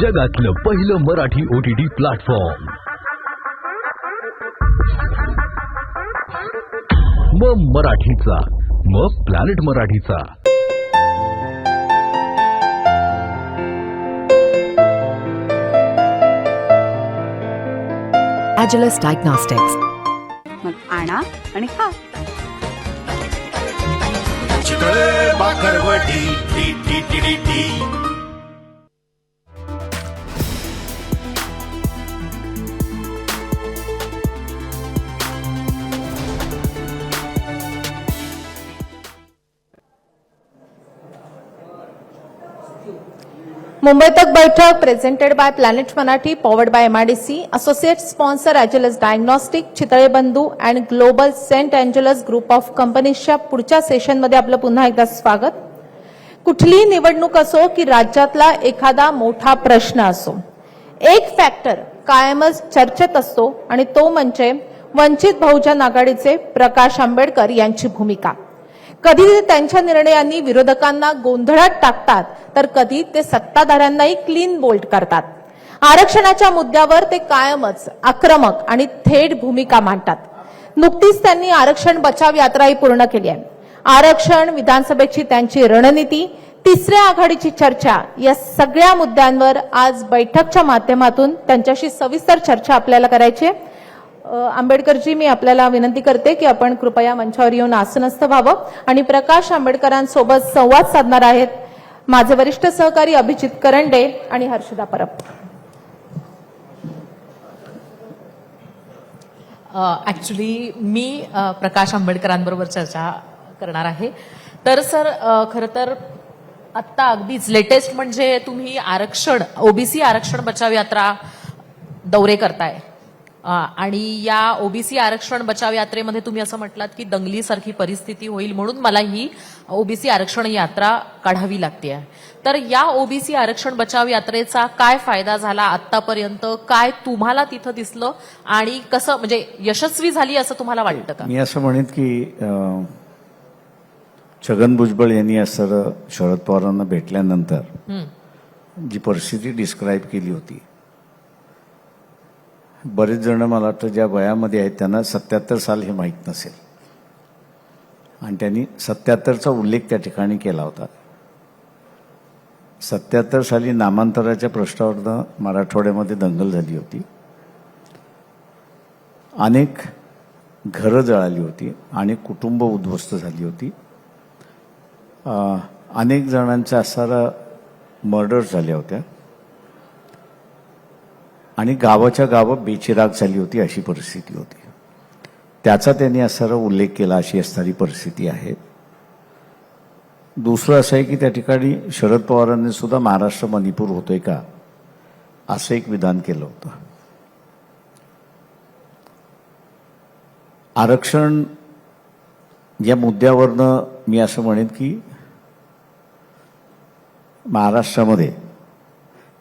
जगातलं पहिलं Marathi O T T platform मग मराठीचा मग प्लॅनेट मराठीचा. Agilus Diagnostics. मग आणा आणि खा. Chitale bakarwadi T T T T. Mumbai Tak Baithak presented by planet Marathi powered by MIDC associate sponsor Angelus diagnostic Chitale Bandhu and global saint Angelus group of कंपनीजच्या पुढच्या सेशनमध्ये आपलं पुन्हा एकदा स्वागत. कुठलीही निवडणूक असो की राज्यातला एखादा मोठा प्रश्न असो एक फॅक्टर कायमच चर्चेत असतो आणि तो म्हणजे वंचित बहुजन आघाडीचे प्रकाश आंबेडकर यांची भूमिका. कधी ते त्यांच्या निर्णयांनी विरोधकांना गोंधळात टाकतात तर कधी ते सत्ताधाऱ्यांनाही क्लीन बोल्ट करतात. आरक्षणाच्या मुद्द्यावर ते कायमच आक्रमक आणि थेट भूमिका मांडतात. नुकतीच त्यांनी आरक्षण बचाव यात्राही पूर्ण केली आहे. आरक्षण विधानसभेची त्यांची रणनीती तिसऱ्या आघाडीची चर्चा या सगळ्या मुद्द्यांवर आज बैठकच्या माध्यमातून त्यांच्याशी सविस्तर चर्चा आपल्याला करायची आहे. आंबेडकरजी मी आपल्याला विनंती करते की आपण कृपया मंचावर येऊन आसनस्थ व्हावं आणि प्रकाश आंबेडकरांसोबत संवाद साधणार आहेत माझे वरिष्ठ सहकारी अभिजित करंडे आणि हर्षदा परब. ॲक्च्युली मी प्रकाश आंबेडकरांबरोबर चर्चा करणार आहे. तर सर खरं तर आत्ता अगदीच लेटेस्ट म्हणजे तुम्ही आरक्षण ओबीसी आरक्षण बचाव यात्रा दौरे करताय. आणि या ओबीसी आरक्षण बचाव यात्रेमध्ये तुम्ही असं म्हटलात की दंगलीसारखी परिस्थिती होईल म्हणून मला ही ओबीसी आरक्षण यात्रा काढावी लागते. तर या ओबीसी आरक्षण बचाव यात्रेचा काय फायदा झाला आतापर्यंत काय तुम्हाला तिथं दिसलं? आणि कसं म्हणजे यशस्वी झाली असं तुम्हाला वाटतं का? मी असं म्हणेन की छगन भुजबळ यांनी असं शरद पवारांना भेटल्यानंतर जी परिस्थिती डिस्क्राईब केली होती बरेच जण मला वाटतं ज्या वयामध्ये आहेत त्यांना सत्याहत्तर साल हे माहीत नसेल. आणि त्यांनी सत्याहत्तरचा उल्लेख त्या ठिकाणी केला होता. सत्याहत्तर साली नामांतराच्या प्रश्नावरनं मराठवाड्यामध्ये दंगल झाली होती. अनेक घरं जळाली होती अनेक कुटुंब उद्ध्वस्त झाली होती. अनेक जणांच्या असारा मर्डर झाल्या होत्या. आणि गावाच्या गावं बेचिराग झाली होती अशी परिस्थिती होती. त्याचा त्यांनी असारा उल्लेख केला अशी असणारी परिस्थिती आहे. दुसरं असं आहे की त्या ठिकाणी शरद पवारांनी सुद्धा महाराष्ट्र मणिपूर होतोय का असं एक विधान केलं होतं. आरक्षण या मुद्द्यावरनं मी असं म्हणेन की महाराष्ट्रामध्ये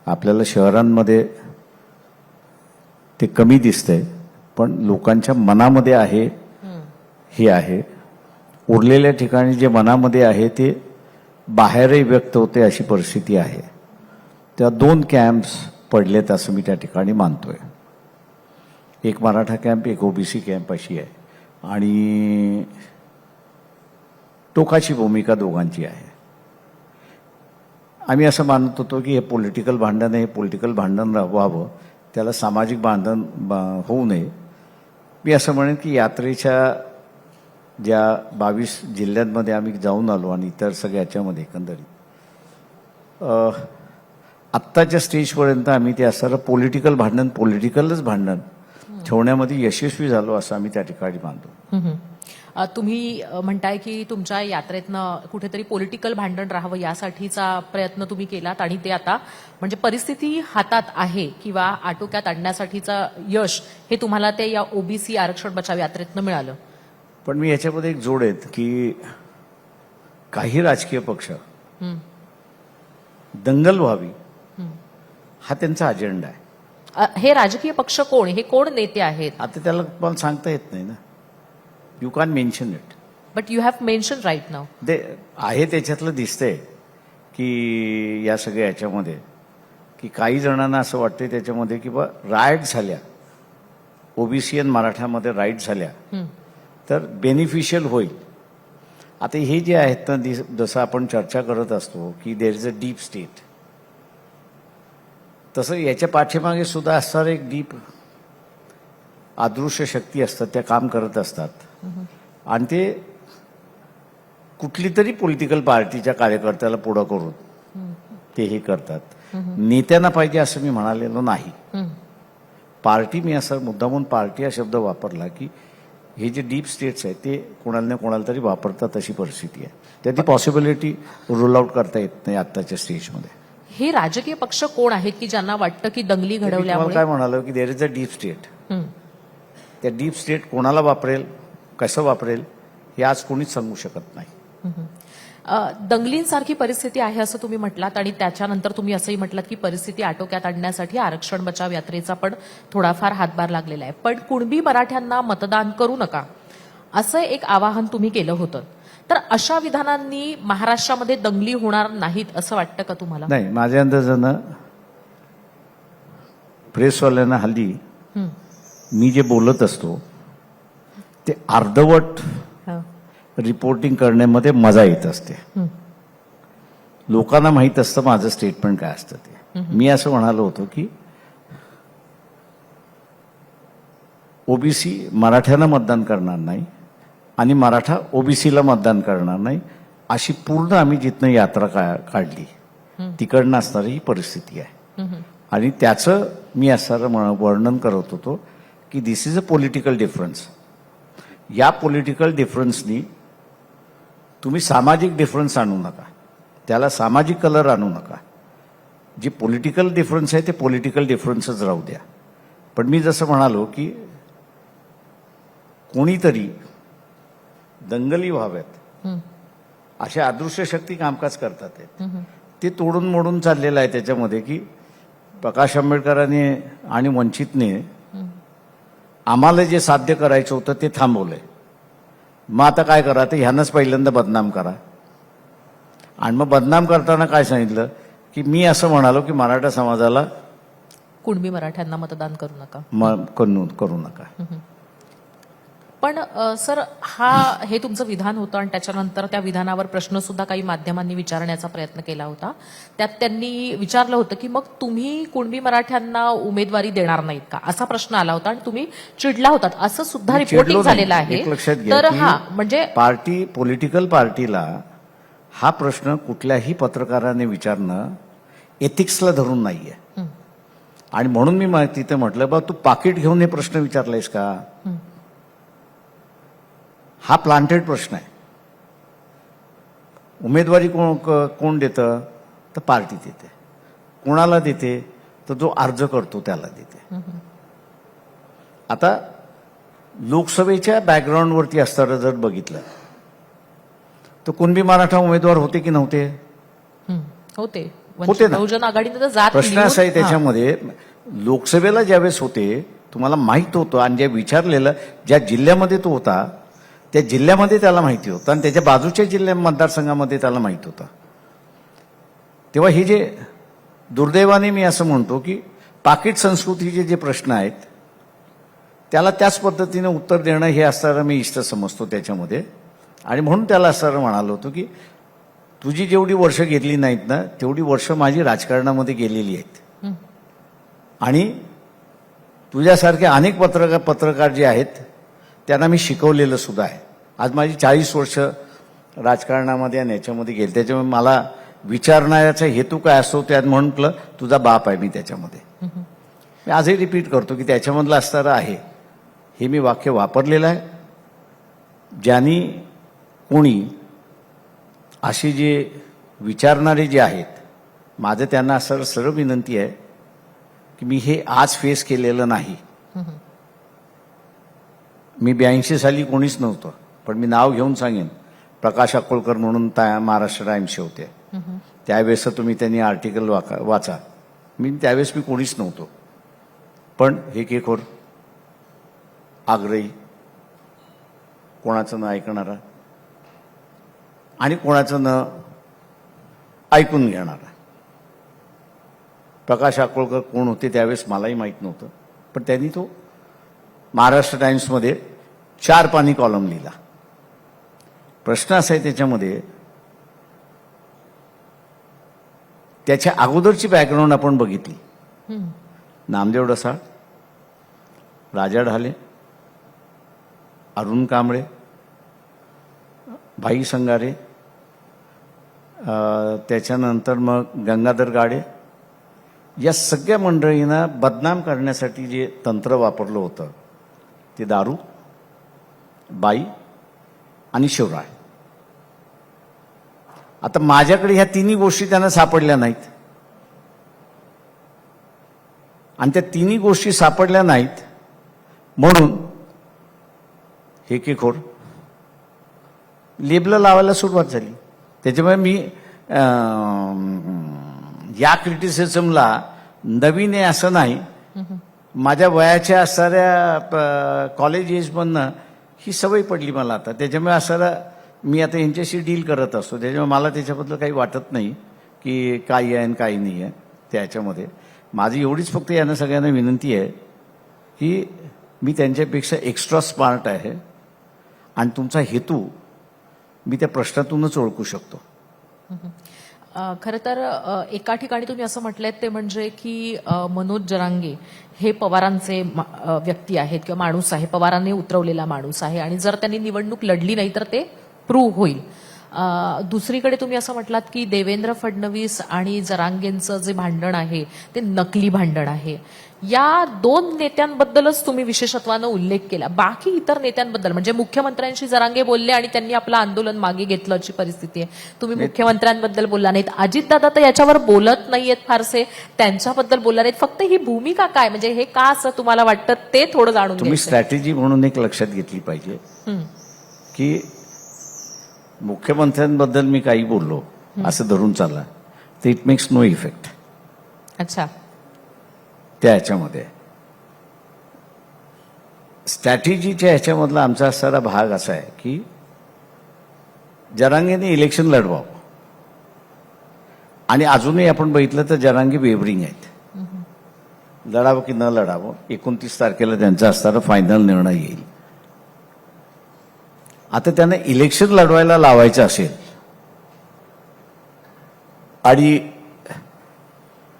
आपल्याला शहरांमध्ये ते कमी दिसतंय पण लोकांच्या मनामध्ये आहे हे आहे. उरलेल्या ठिकाणी जे मनामध्ये आहे ते बाहेरही व्यक्त होते अशी परिस्थिती आहे. त्या दोन कॅम्प्स पडलेत असं मी त्या ठिकाणी मानतोय. एक मराठा कॅम्प एक ओबीसी कॅम्प अशी आहे. आणि टोकाची भूमिका दोघांची आहे. आम्ही असं मानत होतो की हे पॉलिटिकल भांडण आहे हे पॉलिटिकल भांडण व्हावं त्याला सामाजिक भांडण बा- होऊ नये. मी असं म्हणेन की यात्रेच्या ज्या बावीस जिल्ह्यांमध्ये आम्ही जाऊन आलो आणि इतर सगळ्या याच्यामध्ये एकंदरीत आत्ताच्या स्टेजपर्यंत आम्ही ते असणारं पॉलिटिकल भांडण पॉलिटिकलच भांडण ठेवण्यामध्ये यशस्वी झालो असं आम्ही त्या ठिकाणी मानतो. तुम्ही म्हणताय की तुमच्या यात्रेतनं कुठेतरी पॉलिटिकल भांडण राहावं यासाठीचा प्रयत्न तुम्ही केलात आणि ते आता म्हणजे परिस्थिती हातात आहे किंवा आटोक्यात आणण्यासाठीचं यश हे तुम्हाला ते या ओबीसी आरक्षण बचाव यात्रेतनं मिळालं. पण मी याच्यामध्ये एक जोड आहेत की काही राजकीय पक्ष दंगल व्हावी हा त्यांचा अजेंडा आहे. हे राजकीय पक्ष कोण? हे कोण नेते आहेत? आता त्याला मला सांगता येत नाही ना. You can mention it but you have mention right नाव ते आहे त्याच्यातलं दिसतंय की या सगळ्या याच्यामध्ये की काही जणांना असं वाटतं त्याच्यामध्ये की बा राईट झाल्या. ओबीसी आणि मराठ्यामध्ये राईट झाल्या. तर बेनिफिशियल होईल. आता हे जे आहेत ना जसं आपण चर्चा करत असतो की there is a deep state तसं याच्या पाठीमागे सुद्धा असणार एक डीप अदृश्य शक्ती असतात त्या काम करत असतात. आणि ते कुठली तरी पॉलिटिकल पार्टीच्या कार्यकर्त्याला पुढं करून ते हे करतात. नेत्यांना पाहिजे असं मी म्हणालेलो नाही. पार्टी मी असं मुद्दामून पार्टी हा शब्द वापरला की हे जे डीप स्टेट्स आहेत ते कोणाला ना कोणाला तरी वापरतात अशी परिस्थिती आहे. त्याची पॉसिबिलिटी रूल आउट करता येत नाही आत्ताच्या स्टेजमध्ये हे राजकीय पक्ष कोण आहेत की ज्यांना वाटतं की दंगली घडवल्यामुळे? काय म्हणालो की there is a deep state. त्या डीप स्टेट कोणाला वापरेल कसं वापरेल हे आज कोणीच सांगू शकत नाही. दंगलींसारखी परिस्थिती आहे असं तुम्ही म्हटलात आणि त्याच्यानंतर तुम्ही असंही म्हटलात की परिस्थिती आटोक्यात आणण्यासाठी आरक्षण बचाव यात्रेचा पण थोडाफार हातभार लागलेला आहे. पण कुणबी मराठ्यांना मतदान करू नका असं एक आवाहन तुम्ही केलं होतं. तर अशा विधानांनी महाराष्ट्रामध्ये दंगली होणार नाहीत असं वाटतं का तुम्हाला नाही माझ्या अंदाजानं प्रेसवाल्यांना हल्ली. मी जे बोलत असतो ते अर्धवट. रिपोर्टिंग करण्यामध्ये मजा येत असते. लोकांना माहीत असतं माझं स्टेटमेंट काय असतं ते मी असं म्हणालो होतो की ओबीसी मराठ्यांना मतदान करणार नाही आणि मराठा ओबीसीला मतदान करणार नाही अशी पूर्ण आम्ही जिथनं यात्रा का काढली. तिकडनं असणारी ही परिस्थिती आहे. आणि त्याचं मी असणारं वर्णन करत होतो की this is a political difference या पॉलिटिकल डिफरन्सनी तुम्ही सामाजिक डिफरन्स आणू नका. त्याला सामाजिक कलर आणू नका. जे पॉलिटिकल डिफरन्स आहे ते पॉलिटिकल डिफरन्सच राहू द्या. पण मी जसं म्हणालो की कोणीतरी दंगली व्हाव्यात. अशा अदृश्य शक्ती कामकाज करतात ते. तोडून मोडून चाललेलं आहे त्याच्यामध्ये की प्रकाश आंबेडकरांनी आणि वंचितने आम्हाला जे साध्य करायचं होतं ते थांबवलंय. मग आता काय करा ते ह्यानंच पहिल्यांदा बदनाम करा. आणि मग बदनाम करताना काय सांगितलं? की मी असं म्हणालो की मराठा समाजाला कुणबी मराठ्यांना मतदान करू नका. करू नका. पण सर हा हे तुमचं विधान होतं आणि त्याच्यानंतर त्या विधानावर प्रश्न सुद्धा काही माध्यमांनी विचारण्याचा प्रयत्न केला होता. त्यात त्यांनी विचारलं होतं की मग तुम्ही कुणबी मराठ्यांना उमेदवारी देणार नाहीत का? असा प्रश्न आला होता आणि तुम्ही चिडला होतात. असं सुद्धा रिपोर्टिंग. झालेलं आहे. तर हा म्हणजे पार्टी पॉलिटिकल पार्टीला हा प्रश्न कुठल्याही पत्रकाराने विचारणं एथिक्सला धरून नाहीये. आणि म्हणून मी मा- तिथे म्हटलं बा तू पाकिट घेऊन हे प्रश्न विचारलायस का? हं. प्लांटेड प्रश्न आहे उमेदवारी कोण कोण देतं तर पार्टी देते कोणाला देते तर जो अर्ज करतो त्याला देते आता लोकसभेच्या बॅकग्राऊंडवरती असताना जर बघितलं तर कुणबी मराठा उमेदवार होते की नव्हते होते होते वंचित ना. प्रश्न असा आहे. त्याच्यामध्ये लोकसभेला ज्यावेळेस होते तुम्हाला माहीत होतं आणि जे विचारलेलं ज्या जिल्ह्यामध्ये तो होता त्या जिल्ह्यामध्ये त्याला माहिती होतं आणि त्याच्या बाजूच्या जिल्ह्या मतदारसंघामध्ये त्याला माहीत होतं. तेव्हा हे जे दुर्दैवाने मी असं म्हणतो की पाकिट संस्कृतीचे जे प्रश्न आहेत त्याला त्याच पद्धतीने उत्तर देणं हे असताना मी इष्ट समजतो त्याच्यामध्ये. आणि म्हणून त्याला असताना म्हणालो होतो की तुझी जेवढी वर्ष घेतली नाहीत ना तेवढी वर्ष माझी राजकारणामध्ये गेलेली आहेत. आणि तुझ्यासारखे अनेक पत्रकार पत्रकार जे आहेत त्यांना मी शिकवलेलं सुद्धा आहे. आज माझी चाळीस वर्ष राजकारणामध्ये आणि याच्यामध्ये गेली. त्याच्यामुळे मला विचारण्याचा हेतू काय असतो त्यात म्हटलं तुझा बाप आहे मी त्याच्यामध्ये. मी आजही रिपीट करतो की त्याच्यामधलं असणारं आहे. हे मी वाक्य वापरलेलं आहे. ज्यांनी कोणी अशी जे विचारणारे जे आहेत माझं त्यांना असं सरळ विनंती आहे की मी हे आज फेस केलेलं नाही. मी ब्याऐंशी साली कोणीच नव्हतं पण मी नाव घेऊन सांगेन. प्रकाश अकोलकर म्हणून त्या महाराष्ट्र टाइम्सचे होते. त्यावेळेस तुम्ही त्यांनी आर्टिकल वाका वाचा. मी त्यावेळेस मी कोणीच नव्हतो. पण हे केखोर आग्रही कोणाचं न ऐकणारा आणि कोणाचं न ऐकून घेणारा. प्रकाश आकोळकर कोण होते त्यावेळेस मलाही माहीत नव्हतं पण त्यांनी तो महाराष्ट्र टाइम्समध्ये चार पानी कॉलम लिहिला. प्रश्न असा आहे त्याच्यामध्ये त्याच्या अगोदरची बॅकग्राऊंड आपण बघितली. नामदेव डसाळ राजा ढाले अरुण कांबळे भाई संगारे त्याच्यानंतर मग गंगाधर गाडे या सगळ्या मंडळींना बदनाम करण्यासाठी जे तंत्र वापरलं होतं ते दारू बाई आणि शिवराय. आता माझ्याकडे ह्या तिन्ही गोष्टी त्यांना सापडल्या नाहीत. आणि त्या तिन्ही गोष्टी सापडल्या नाहीत म्हणून हे केखोर लेबलं लावायला सुरुवात झाली. त्याच्यामुळे मी या क्रिटिसिझमला नवीन आहे असं नाही. माझ्या वयाच्या असणाऱ्या कॉलेज एजमधनं ही सवय पडली मला आता. त्याच्यामुळे असणारा मी आता यांच्याशी डील करत असतो. त्याच्यामुळे मला त्याच्याबद्दल काही वाटत नाही की काही आहे आणि काही नाही आहे त्याच्यामध्ये. माझी एवढीच फक्त यांना सगळ्यांना विनंती आहे की मी त्यांच्यापेक्षा एक्स्ट्रा स्मार्ट आहे आणि तुमचा हेतू मी त्या प्रश्नातूनच ओळखू शकतो. खरं तर एका ठिकाणी तुम्ही असं म्हटलंय ते म्हणजे की मनोज जरांगे हे पवारांचे व्यक्ती आहेत किंवा माणूस आहे. पवारांनी उतरवलेला माणूस आहे आणि जर त्यांनी निवडणूक लढली नाही तर ते प्रूव्ह होईल. दुसरीकडे तुम्ही असं म्हटलात की देवेंद्र फडणवीस आणि जरांगेंचं जे भांडण आहे ते नकली भांडण आहे. या दोन नेत्यांबद्दलच तुम्ही विशेषत्वानं उल्लेख केला. बाकी इतर नेत्यांबद्दल म्हणजे मुख्यमंत्र्यांशी जरांगे बोलले आणि त्यांनी आपलं आंदोलन मागे घेतलं अशी परिस्थिती आहे. तुम्ही मुख्यमंत्र्यांबद्दल बोलला नाहीत. अजितदादा तर याच्यावर बोलत नाहीयेत फारसे त्यांच्याबद्दल बोलला नाहीत. फक्त ही भूमिका काय? म्हणजे हे का असं तुम्हाला वाटतं? ते थोडं जाणून तुम्ही. स्ट्रॅटेजी म्हणून एक लक्षात घेतली पाहिजे. की मुख्यमंत्र्यांबद्दल मी काही बोललो असं धरून चालला. तर इट मेक्स नो इफेक्ट अच्छा. त्या ह्याच्यामध्ये. स्ट्रॅटेजीच्या ह्याच्यामधला आमचा सारा भाग असा आहे की जरांगेने इलेक्शन लढवावं. आणि अजूनही आपण बघितलं तर जरांगी वेबरिंग आहेत. लढावं की न लढावं एकोणतीस तारखेला त्यांचा असणारा फायनल निर्णय येईल. आता त्यांना इलेक्शन लढवायला लावायचं असेल आणि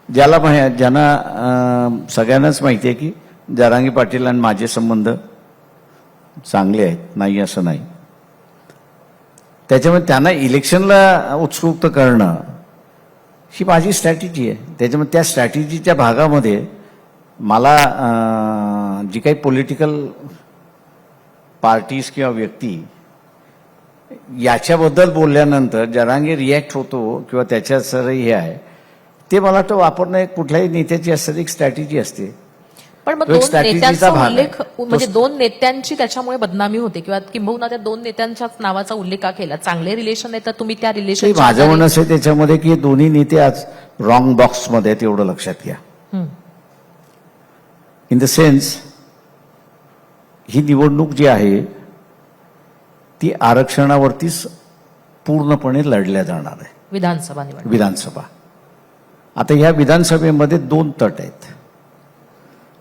ज्याला माहि- ज्यांना सगळ्यांनाच माहिती आहे की जारांगी पाटील आणि माझे संबंध चांगले आहेत नाही असं नाही. त्याच्यामुळे त्यांना इलेक्शनला उत्सुकता करणं ही माझी स्ट्रॅटेजी आहे. त्याच्यामुळे त्या स्ट्रॅटेजीच्या भागामध्ये मला जी काही पॉलिटिकल पार्टीज किंवा व्यक्ती याच्याबद्दल बोलल्यानंतर जरांगे रिॲक्ट होतो किंवा त्याच्यासर हे आहे. ते मला वाटतं वापरणं एक कुठल्याही नेत्याची असणारी एक स्ट्रॅटेजी असते. पण मग दोन नेत्यांचा. उल्लेख म्हणजे दोन नेत्यांची त्याच्यामुळे बदनामी होते किंवा किंबहुना त्या दोन नेत्यांच्याच नावाचा उल्लेख का केला? चांगले रिलेशन आहे तर तुम्ही त्या रिलेशन माझं म्हणणं असं आहे त्याच्यामध्ये की दोन्ही नेते आज रॉंग बॉक्समध्ये आहेत एवढं लक्षात घ्या. इन द सेन्स ही निवडणूक जी आहे ती आरक्षणावरतीच पूर्णपणे लढल्या जाणार आहे. विधानसभा निवडणूक. विधानसभा. आता ह्या विधानसभेमध्ये दोन तट आहेत.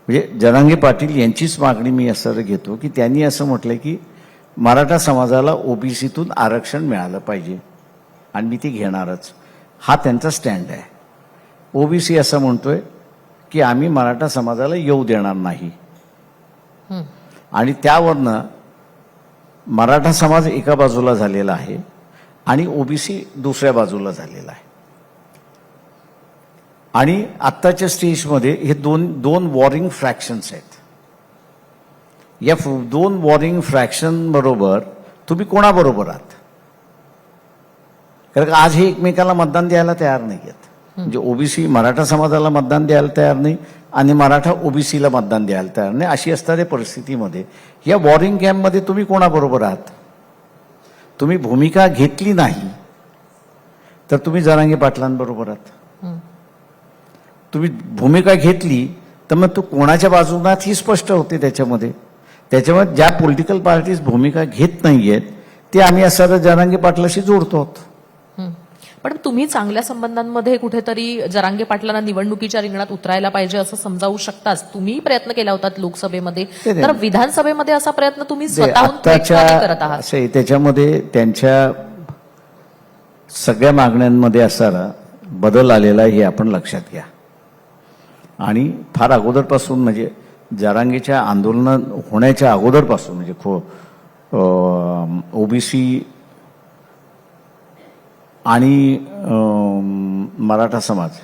म्हणजे जरांगे पाटील यांचीच मागणी मी असं घेतो की त्यांनी असं म्हटलंय की मराठा समाजाला ओबीसीतून आरक्षण मिळालं पाहिजे आणि मी ते घेणारच. हा त्यांचा स्टँड आहे. ओबीसी असं म्हणतोय की आम्ही मराठा समाजाला येऊ देणार नाही. आणि त्यावरनं मराठा समाज एका बाजूला झालेला आहे आणि ओबीसी दुसऱ्या बाजूला झालेला आहे. आणि आत्ताच्या स्टेजमध्ये हे दोन दोन वॉरिंग फ्रॅक्शन्स आहेत. या दोन वॉरिंग फ्रॅक्शन बरोबर तुम्ही कोणाबरोबर आहात? कारण का आज हे एकमेकाला मतदान द्यायला तयार नाही आहेत म्हणजे ओबीसी मराठा समाजाला मतदान द्यायला तयार नाही आणि मराठा ओबीसीला मतदान द्यायला तयार नाही. अशी असणाऱ्या परिस्थितीमध्ये या वॉरिंग कॅम्पमध्ये तुम्ही कोणाबरोबर आहात? तुम्ही भूमिका घेतली नाही तर तुम्ही जरांगे पाटलांबरोबर आहात. तुम्ही भूमिका घेतली तर मग तू कोणाच्या बाजूने आहात ही स्पष्ट होते त्याच्यामध्ये? त्याच्यामुळे ज्या पॉलिटिकल पार्टीज भूमिका घेत नाहीयेत ते आम्ही असं जरांगे पाटलाशी जोडतो आहोत. पण तुम्ही चांगल्या संबंधांमध्ये कुठेतरी जरांगे पाटलांना निवडणुकीच्या रिंगणात उतरायला पाहिजे असं समजावू शकताच. तुम्ही प्रयत्न केला होतात लोकसभेमध्ये. तर विधानसभेमध्ये असा प्रयत्न तुम्ही स्वतःहून करत आहात. असं त्याच्यामध्ये त्यांच्या सगळ्या मागण्यांमध्ये असणारा बदल आलेला हे आपण लक्षात घ्या. आणि फार अगोदरपासून म्हणजे जरांगीच्या आंदोलन होण्याच्या अगोदरपासून म्हणजे खो ओबीसी आणि मराठा समाज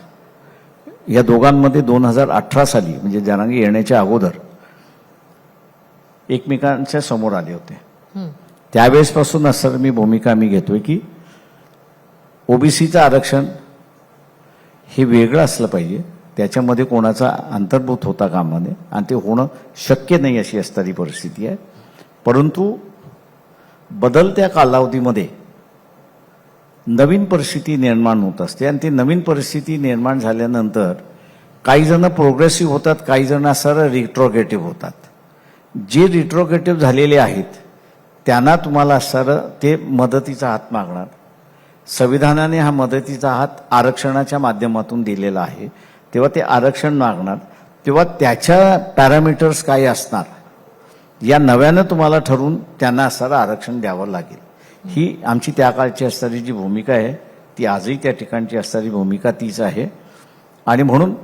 या दोघांमध्ये दोन हजार अठरा साली म्हणजे जरांगी येण्याच्या अगोदर एकमेकांच्या समोर आले होते. त्यावेळेसपासून असं मी भूमिका मी घेतोय की ओबीसीचं आरक्षण हे वेगळं असलं पाहिजे. त्याच्यामध्ये कोणाचा अंतर्भूत होता कामाने आणि ते होणं शक्य नाही अशी असणारी परिस्थिती आहे. परंतु बदलत्या कालावधीमध्ये नवीन परिस्थिती निर्माण होत असते आणि ती नवीन परिस्थिती निर्माण झाल्यानंतर काही जण प्रोग्रेसिव्ह होतात काही जण असं रिट्रोगेटिव्ह होतात. जे रिट्रोगेटिव्ह झालेले आहेत त्यांना तुम्हाला असणारं ते मदतीचा हात मागणार. संविधानाने हा मदतीचा हात आरक्षणाच्या माध्यमातून दिलेला आहे. तेव्हा ते आरक्षण मागणार तेव्हा त्याच्या पॅरामीटर्स काय असणार या नव्यानं तुम्हाला ठरवून त्यांना असणारं आरक्षण द्यावं लागेल. ही आमची त्या काळची असणारी जी भूमिका आहे ती आजही त्या ठिकाणची असणारी भूमिका तीच आहे. आणि म्हणून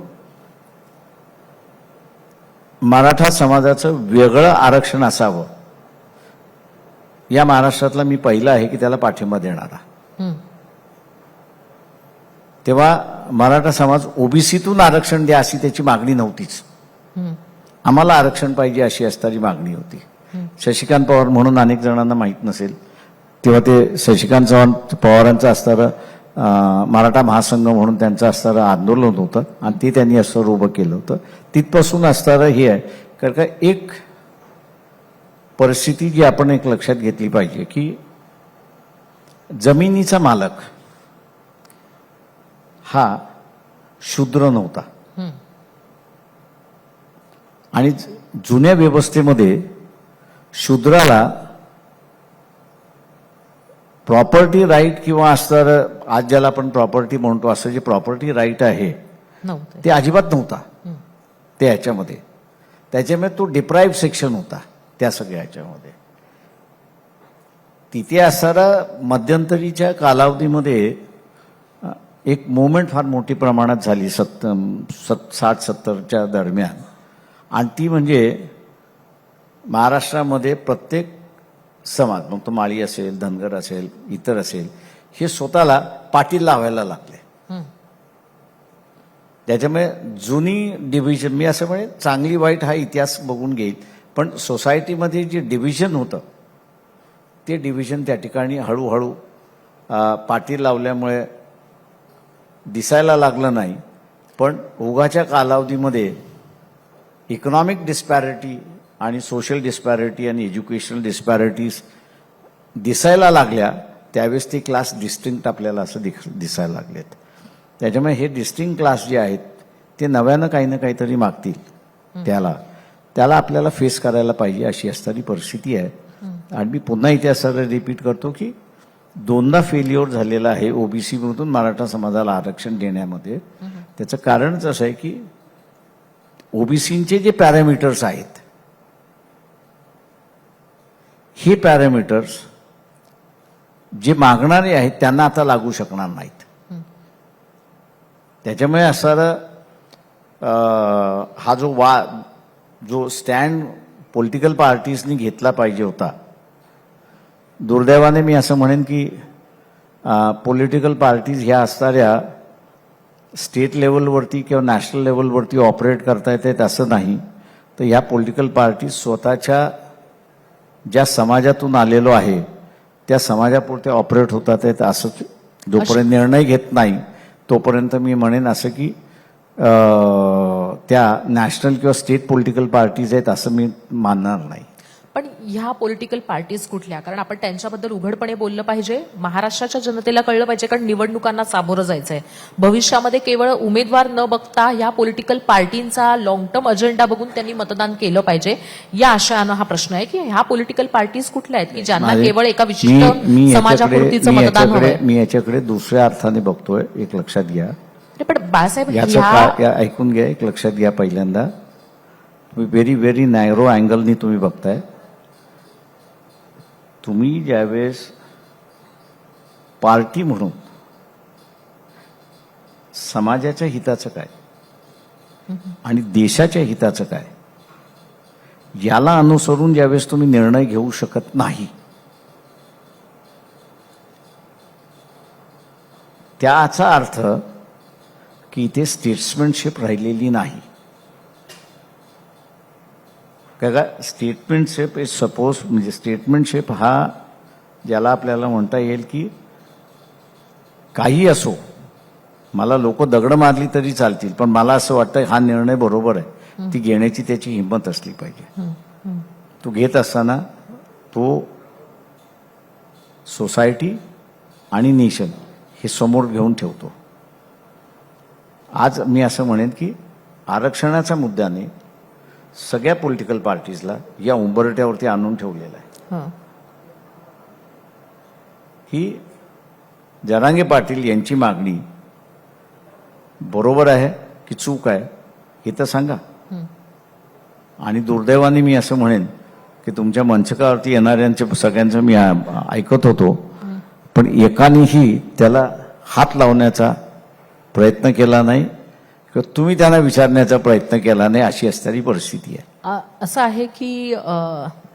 मराठा समाजाचं वेगळं आरक्षण असावं या महाराष्ट्रातला मी पहिला आहे की त्याला पाठिंबा देणारा. हं. तेव्हा मराठा समाज ओबीसीतून आरक्षण द्या अशी त्याची मागणी नव्हतीच. आम्हाला आरक्षण पाहिजे अशी असणारी मागणी होती. शशिकांत पवार म्हणून अनेक जणांना माहीत नसेल तेव्हा ते शशिकांत चव्हाण पवारांचं असणारं मराठा महासंघ म्हणून त्यांचं असणारं आंदोलन होतं आणि ते त्यांनी असं उभं केलं होतं. तिथपासून असणारं हे आहे कारण का एक परिस्थिती जी आपण एक लक्षात घेतली पाहिजे की जमिनीचा मालक हा शूद्र नव्हता. आणि जुन्या व्यवस्थेमध्ये शूद्राला प्रॉपर्टी राईट किंवा असणारं आज ज्याला आपण प्रॉपर्टी म्हणतो असं जे प्रॉपर्टी राईट आहे ते अजिबात नव्हता. ते ह्याच्यामध्ये त्याच्यामुळे तो डिप्राईव्ह सेक्शन होता त्या सगळ्या ह्याच्यामध्ये तिथे असणारा मध्यंतरीच्या कालावधीमध्ये एक मुवमेंट फार मोठी प्रमाणात झाली सत्त सत साठ सत्तरच्या दरम्यान आणि ती म्हणजे महाराष्ट्रामध्ये प्रत्येक समाज मग तो माळी असेल धनगर असेल इतर असेल हे स्वतःला पाटील लावायला लागले. त्याच्यामुळे जुनी डिव्हिजन मी असं म्हणे चांगली वाईट हा इतिहास बघून घेईल पण सोसायटीमध्ये जे डिव्हिजन होतं ते डिव्हिजन त्या ठिकाणी हळूहळू पाठी लावल्यामुळे दिसायला लागलं नाही पण ओघाच्या कालावधीमध्ये इकॉनॉमिक डिस्पॅरिटी आणि सोशल डिस्पॅरिटी आणि एज्युकेशनल डिस्पॅरिटीज दिसायला लागल्या त्यावेळेस ते क्लास डिस्टिंक्ट आपल्याला असं दिस दिसायला लागलेत. त्याच्यामुळे हे डिस्टिंग क्लास जे आहेत ते नव्यानं काही ना काहीतरी मागतील. त्याला त्याला आपल्याला फेस करायला पाहिजे अशी असणारी परिस्थिती आहे. आणि मी पुन्हा इथे असं रिपीट करतो की दोनदा फेल्युअर झालेला आहे ओबीसी मधून मराठा समाजाला आरक्षण देण्यामध्ये. त्याचं कारणच असं आहे की ओबीसीचे जे पॅरामीटर्स आहेत हे पॅरामीटर्स जे मागणारे आहेत त्यांना आता लागू शकणार नाहीत. त्याच्यामुळे असणारा हा जो वा जो स्टँड पॉलिटिकल पार्टीजनी घेतला पाहिजे होता दुर्दैवाने मी असं म्हणेन की पॉलिटिकल पार्टीज ह्या असणाऱ्या स्टेट लेवलवरती किंवा नॅशनल लेवलवरती ऑपरेट करता येतात असं नाही. तर ह्या पॉलिटिकल पार्टीज स्वतःच्या ज्या समाजातून आलेलो आहे त्या समाजापुरते ऑपरेट होतात आहेत असंच जोपर्यंत निर्णय घेत नाही तोपर्यंत मी म्हणेन असं की त्या नॅशनल किंवा स्टेट पॉलिटिकल पार्टीज आहेत असं मी मानणार नाही. पण ह्या पॉलिटिकल पार्टीज कुठल्या? कारण आपण त्यांच्याबद्दल उघडपणे बोललं पाहिजे. महाराष्ट्राच्या जनतेला कळलं पाहिजे कारण निवडणुकांना सामोरं जायचंय. भविष्यामध्ये केवळ उमेदवार न बघता ह्या पॉलिटिकल पार्टींचा लॉंग टर्म अजेंडा बघून त्यांनी मतदान केलं पाहिजे. या आशयानं हा प्रश्न आहे की ह्या पॉलिटिकल पार्टीज कुठल्या आहेत? की ज्यांना केवळ एका विशिष्ट समाजापुरतीचं मतदान हवंय. मी याच्याकडे दुसऱ्या अर्थाने बघतोय एक लक्षात घ्या. पण बाळासाहेब ऐकून घ्या एक लक्षात घ्या पहिल्यांदा. तुम्ही व्हेरी व्हेरी नॅरो अँगलनी तुम्ही बघताय. तुम्ही ज्यावेळेस पार्टी म्हणून समाजाच्या हिताचं काय आणि देशाच्या हिताचं काय याला अनुसरून ज्यावेळेस तुम्ही निर्णय घेऊ शकत नाही त्याचा अर्थ की इथे स्टेट्समॅनशिप राहिलेली नाही. का स्टेटमेंटशिप इज सपोज म्हणजे स्टेटमेंटशिप हा ज्याला आपल्याला म्हणता येईल की काही असो. मला लोक दगड मारली तरी चालतील पण मला असं वाटतं हा निर्णय बरोबर आहे. ती घेण्याची त्याची हिंमत असली पाहिजे. तो घेत असताना तो सोसायटी आणि नेशन हे समोर घेऊन ठेवतो. आज मी असं म्हणेन की आरक्षणाच्या मुद्द्याने सगळ्या पॉलिटिकल पार्टीजला या उंबरट्यावरती आणून ठेवलेलं आहे. हं. जरांगे पाटील यांची मागणी बरोबर आहे की चूक आहे हे तर सांगा. आणि दुर्दैवाने मी असं म्हणेन की तुमच्या मंचकावरती येणाऱ्यांच्या सगळ्यांचं मी ऐकत होतो पण एकानेही त्याला हात लावण्याचा प्रयत्न केला नाही. किंवा तुम्ही त्यांना विचारण्याचा प्रयत्न केला नाही अशी असणारी परिस्थिती आहे. असं आहे की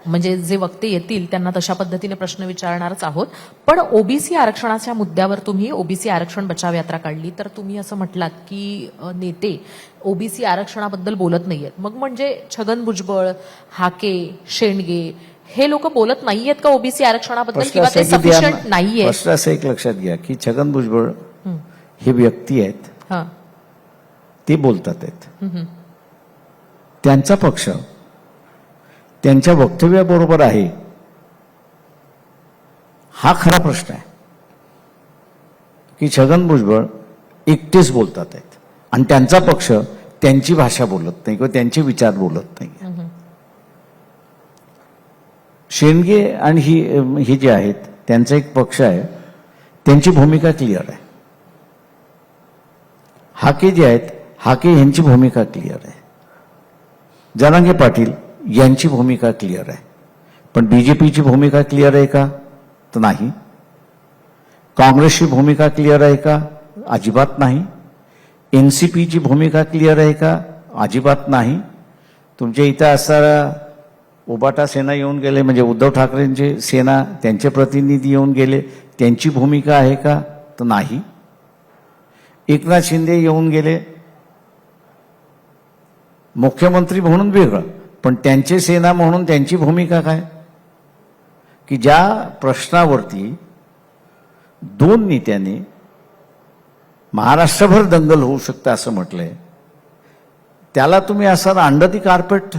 म्हणजे जे वक्ते येतील त्यांना तशा पद्धतीने प्रश्न विचारणारच आहोत. पण ओबीसी आरक्षणाच्या मुद्द्यावर तुम्ही ओबीसी आरक्षण बचाव यात्रा काढली तर तुम्ही असं म्हटलात की नेते ओबीसी आरक्षणाबद्दल बोलत नाहीयेत. मग म्हणजे छगन भुजबळ हाके शेंडगे हे लोक बोलत नाहीयेत का ओबीसी आरक्षणाबद्दल किंवा ते सफिशियंट नाहीये असं एक लक्षात घ्या की छगन भुजबळ हे व्यक्ती आहेत. हा. ते बोलतात आहेत. त्यांचा पक्ष त्यांच्या वक्तव्याबरोबर आहे हा खरा प्रश्न आहे. की छगन भुजबळ एकटेच बोलतात आहेत. आणि त्यांचा पक्ष त्यांची भाषा बोलत नाही किंवा त्यांचे विचार बोलत नाही. शेंडगे आणि ही हे जे आहेत त्यांचा एक पक्ष आहे. त्यांची भूमिका क्लिअर आहे. हाके जे आहेत हाके यांची भूमिका क्लिअर आहे. जनांगे पाटील यांची भूमिका क्लिअर आहे. पण बीजेपीची भूमिका क्लिअर आहे का? तर नाही. काँग्रेसची भूमिका क्लिअर आहे का? अजिबात नाही. एन सी पीची भूमिका क्लिअर आहे का? अजिबात नाही. तुमच्या इथं असणारा उबाटा सेना येऊन गेले म्हणजे उद्धव ठाकरेंचे सेना त्यांचे प्रतिनिधी येऊन गेले त्यांची भूमिका आहे का? तर नाही. एकनाथ शिंदे येऊन गेले मुख्यमंत्री म्हणून वेगळं. पण त्यांचे सेना म्हणून त्यांची भूमिका काय? की ज्या प्रश्नावरती दोन नेत्यांनी महाराष्ट्रभर दंगल होऊ शकतं असं म्हटलंय त्याला तुम्ही असं अंड दी कार्पेट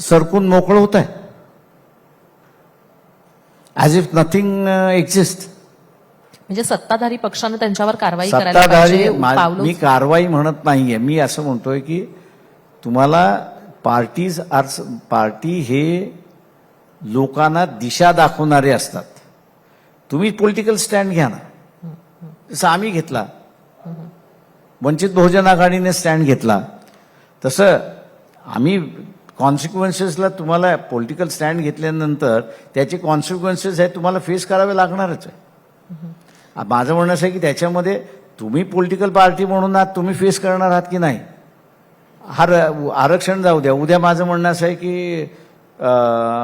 सरकून मोकळं होत आहे ॲज इफ नथिंग एक्झिस्ट म्हणजे सत्ताधारी पक्षानं त्यांच्यावर कारवाई करायला सत्ताधारी मा- पावलं मी कारवाई म्हणत नाहीये. मी असं म्हणतोय की तुम्हाला पार्टीज आर पार्टी हे लोकांना दिशा दाखवणारे असतात. तुम्ही पॉलिटिकल स्टँड घ्या ना. जसं आम्ही घेतला. वंचित बहुजन आघाडीने स्टँड घेतला. तसं आम्ही कॉन्सिक्वेन्सेसला तुम्हाला पॉलिटिकल स्टँड घेतल्यानंतर त्याचे कॉन्सिक्वेन्सेस आहेत तुम्हाला फेस करावे लागणारच आहे. माझं म्हणणं असं आहे की त्याच्यामध्ये तुम्ही पॉलिटिकल पार्टी म्हणून आज तुम्ही फेस करणार आहात की नाही? हा आरक्षण जाऊ द्या. उद्या माझं म्हणणं असं आहे की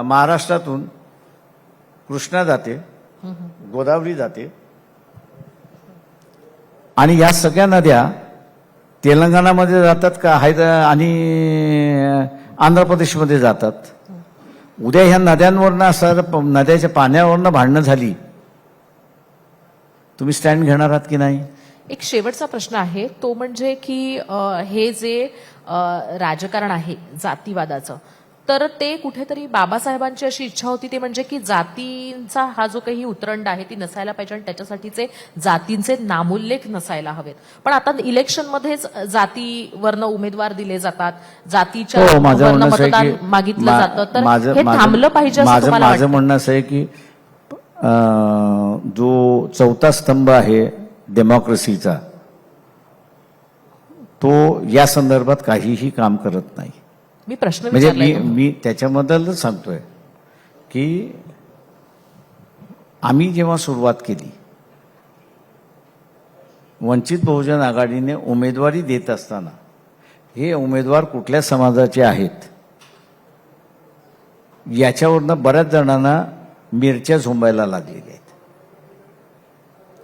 महाराष्ट्रातून कृष्णा जाते गोदावरी जाते आणि या सगळ्या नद्या तेलंगणामध्ये जातात का? हैद आणि आंध्र प्रदेशमध्ये जातात. उद्या ह्या नद्यांवरनं असं नद्याच्या पाण्यावरनं भांडणं झाली. तुम्ही स्टँड घेणार आहात की नाही एक शेवटचा प्रश्न आहे तो म्हणजे की अ, हे जे अ, राजकारण आहे जातीवादाचं तर ते कुठेतरी बाबासाहेबांची अशी इच्छा होती ते म्हणजे की जातींचा हा जो काही उतरंड आहे ती नसायला पाहिजे आणि त्याच्यासाठीचे जातींचे नामोल्लेख नसायला हवेत पण आता इलेक्शनमध्येच जातीवरनं उमेदवार दिले जातात जातीच्या हो माझं वरनं म्हणणं असं आहे मतदान की मागितलं मा- जातं तर माझं- हे माझं- थांबलं पाहिजे असं माझं तुम्हाला माझं वाटतं? म्हणणं असं आहे की जो चौथा स्तंभ आहे डेमोक्रेसीचा तो या संदर्भात काहीही काम करत नाही. मी प्रश्न म्हणजे मी मी त्याच्याबद्दलच सांगतोय की आम्ही जेव्हा सुरुवात केली वंचित बहुजन आघाडीने उमेदवारी देत असताना हे उमेदवार कुठल्या समाजाचे आहेत याच्यावरनं बऱ्याच जणांना मिरच्या झोंबायला लागलेल्या आहेत.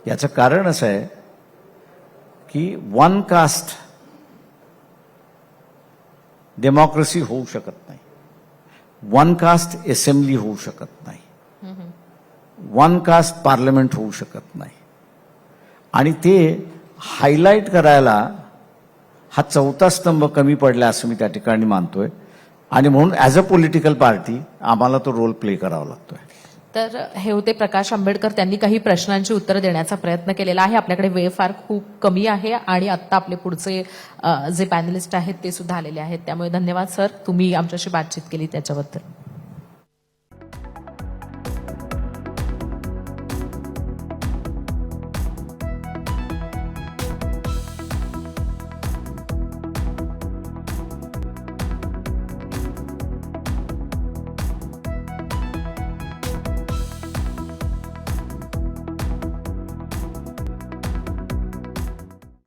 याचं कारण असं आहे की वन कास्ट डेमोक्रेसी होऊ शकत नाही. वन कास्ट असेंब्ली होऊ शकत नाही. वन कास्ट पार्लमेंट होऊ शकत नाही. आणि ते हायलाईट करायला हा चौथा स्तंभ कमी पडला असं मी त्या ठिकाणी मानतोय. आणि म्हणून ॲज अ पॉलिटिकल पार्टी आम्हाला तो रोल प्ले करावा लागतोय. तर हे होते प्रकाश आंबेडकर त्यांनी काही प्रश्नांची उत्तरं देण्याचा प्रयत्न केलेला आहे. आपल्याकडे वेळ फार खूप कमी आहे आणि आत्ता आपले पुढचे जे पॅनलिस्ट आहेत ते सुद्धा आलेले आहेत. त्यामुळे धन्यवाद सर. तुम्ही आमच्याशी बातचीत केली त्याच्याबद्दल.